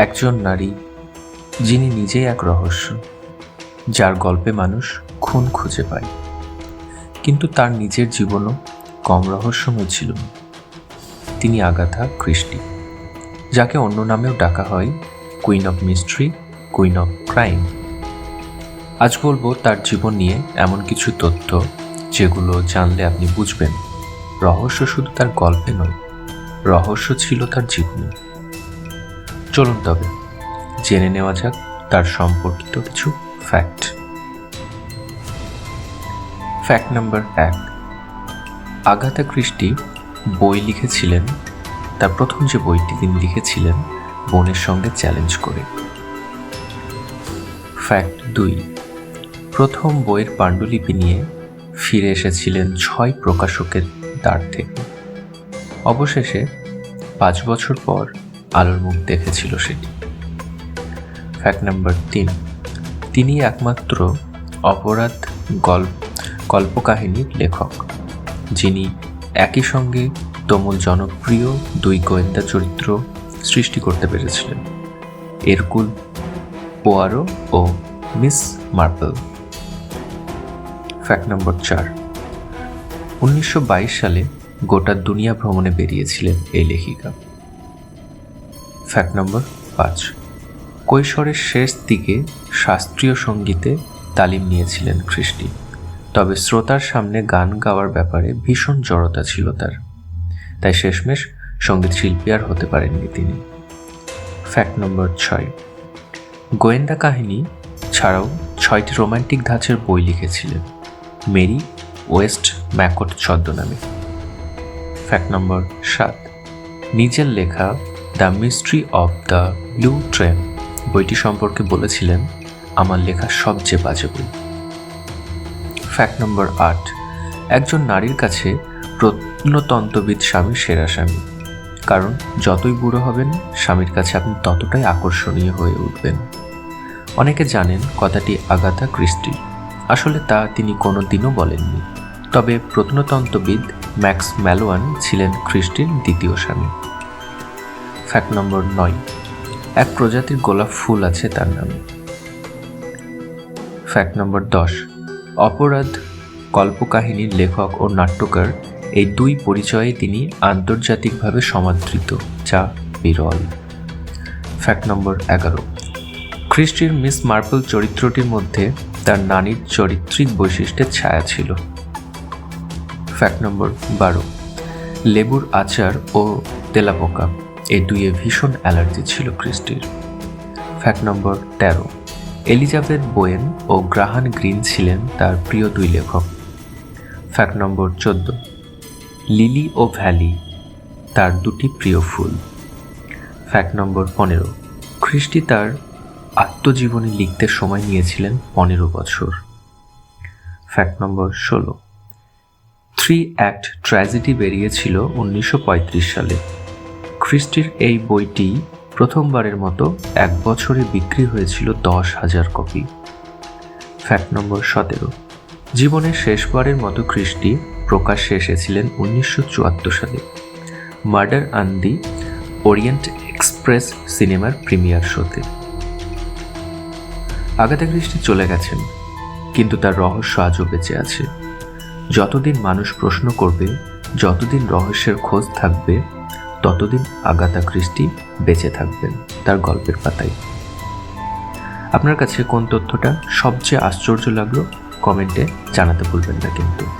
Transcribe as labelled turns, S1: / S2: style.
S1: একজন নারী, যিনি নিজেই এক রহস্য, যার গল্পে মানুষ খুন খুঁজে পায়। কিন্তু তার নিজের জীবনও কম রহস্যময় ছিল। তিনি আগাথা ক্রিস্টি যাকে অন্য নামেও ডাকা হয় queen of mystery queen of crime আজ বলব তার জীবন নিয়ে এমন কিছু তথ্য, যেগুলো জানলে আপনি বুঝবেন, রহস্য শুধু তার গল্পে নয়, রহস্য ছিল তার জীবনে। চলুন তবে, জেনে নেওয়া যাক তার সম্পর্কিত কিছু ফ্যাক্ট ফ্যাক্ট নাম্বার এক, আগাথা ক্রিস্টি বই লিখেছিলেন, তার প্রথম যে বইটি তিনি লিখেছিলেন, বোনের সঙ্গে চ্যালেঞ্জ করে। ফ্যাক্ট দুই, প্রথম বইয়ের পাণ্ডুলিপি নিয়ে ফিরে এসেছিলেন ছয় প্রকাশকের দ্বার থেকে। অবশেষে পাঁচ বছর পর আলোর মুখ দেখেছিল সেটি। ফ্যাক্ট নাম্বার তিন তিনি একমাত্র অপরাধ গল্প কল্পকাহিনীর লেখক, যিনি একই সঙ্গে তুমুল জনপ্রিয় দুই গোয়েন্দা চরিত্র সৃষ্টি করতে পেরেছিলেন, এরকুল পোয়ারো ও মিস মার্পল। ফ্যাক্ট নম্বর চার, উনিশশো সালে গোটা দুনিয়া ভ্রমণে বেরিয়েছিলেন এই লেখিকা। ফ্যাক্ট নম্বর পাঁচ। কৈশোরের শেষ দিকে শাস্ত্রীয় সঙ্গীতে তালিম নিয়েছিলেন খ্রিস্টি তবে শ্রোতার সামনে গান গাওয়ার ব্যাপারে ভীষণ জড়তা ছিল তার। তাই শেষমেশ সংগীত শিল্পী আর হতে পারেননি তিনি। ফ্যাক্ট নম্বর ছয়। গোয়েন্দা কাহিনী ছাড়াও ছয়টি রোমান্টিক ধাঁচের বই লিখেছিলেন। Mary Westmacott. ফ্যাক্ট নম্বর সাত। নিজের লেখা the mystery of the blue train. বইটি সম্পর্কে বলেছিলেন, আমার লেখা সবচেয়ে বাজে বই। ফ্যাক্ট নম্বর আট। একজন নারীর কাছে প্রত্নতন্ত্রবিদ স্বামীর সেরা স্বামী। কারণ, যতই বুড়ো হবেন, স্বামীর কাছে আপনি ততটাই আকর্ষণীয় হয়ে উঠবেন। অনেকে জানেন, কথাটি আগাথা ক্রিস্টি। আসলে তা তিনি কোনো দিনও বলেননি। তবে প্রত্নতন্ত্রবিদ ম্যাক্স ম্যালোয়ান ছিলেন খ্রিস্টির দ্বিতীয় স্বামী। ফ্যাক্ট নম্বর নয়। এক প্রজাতির গোলাপ ফুল আছে তার নামে। ফ্যাক্ট নম্বর দশ। অপরাধ, কল্পকাহিনীর লেখক ও নাট্যকার এই দুই পরিচয়ে তিনি আন্তর্জাতিকভাবে সমাদৃত, যা বিরল। ফ্যাক্ট নম্বর এগারো। খ্রিস্টির মিস মার্পল চরিত্রটির মধ্যে তার নানির চরিত্রিক বৈশিষ্ট্যের ছায়া ছিল। ফ্যাক্ট নম্বর বারো। লেবুর আচার ও তেলাপোকা। এই দুইয়ে ভীষণ অ্যালার্জি ছিল ক্রিস্টির। ফ্যাক্ট নম্বর তেরো এলিজাবেথ বোয়েন ও গ্রাহান গ্রিন ছিলেন তার প্রিয় দুই লেখক। ফ্যাক্ট নম্বর চোদ্দ লিলি ও ভ্যালি তার দুটি প্রিয় ফুল। ফ্যাক্ট নম্বর পনেরো খ্রিস্টি তার আত্মজীবনী লিখতে সময় নিয়েছিলেন পনেরো বছর। ফ্যাক্ট নম্বর ষোলো থ্রি অ্যাক্ট ট্র্যাজেডি বেরিয়েছিল উনিশশো পঁয়ত্রিশ সালে। খ্রিস্টির এই বইটি প্রথমবারের মতো এক বছরে বিক্রি হয়েছিল দশ হাজার কপি। ফ্যাক্ট নম্বর সতেরো। জীবনের শেষবারের মতো খ্রিস্টি প্রকাশ্যে এসেছিলেন উনিশশো চুয়াত্তর সালে। Murder on the orient express সিনেমার প্রিমিয়ার শোতে। আগাথা খ্রিস্টি চলে গেছেন, কিন্তু তার রহস্য আজও বেঁচে আছে। যতদিন মানুষ প্রশ্ন করবে, যতদিন রহস্যের খোঁজ থাকবে ততদিন আগাতা ক্রিস্টি বেঁচে থাকবেন তার গল্পের পাতায়। আপনার কাছে কোন তথ্যটা সবচেয়ে আশ্চর্য লাগল কমেন্টে জানাতে ভুলবেন না কিন্তু।